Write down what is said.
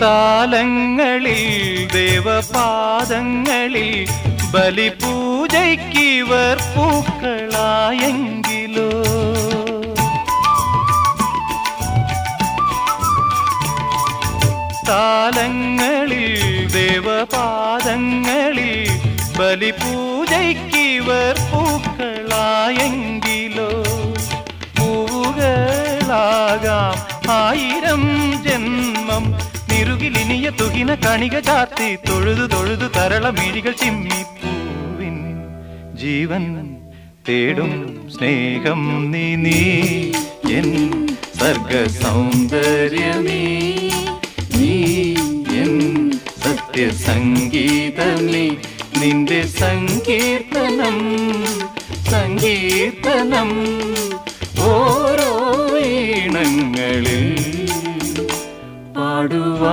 താലങ്ങളിൽ ദേവപാദങ്ങളിൽ ബലിപൂജയ്ക്കിവർ പൂക്കളായെങ്കിലോ? താലങ്ങളിൽ ദേവപാദങ്ങളിൽ ബലിപൂജയ്ക്കിവർ പൂക്കളായെങ്കിലോ? പൂവുകളാകാം ആയിരം ജന്മം തിരുകിലിനിയ തുകിന കണിക ചാത്തി തൊഴുതു തൊഴുതു തരള മിഴികൾ ചിമ്മി പൂവിൻ ജീവൻ തേടും സ്നേഹം നീ നീ എൻ സർഗ സൗന്ദര്യമേ നീ എൻ സത്യ സംഗീതമീ നിന്റെ സങ്കീർത്തനം സങ്കീർത്തനം ഓരോ ഈണങ്ങളിൽ ಮಾಡುವ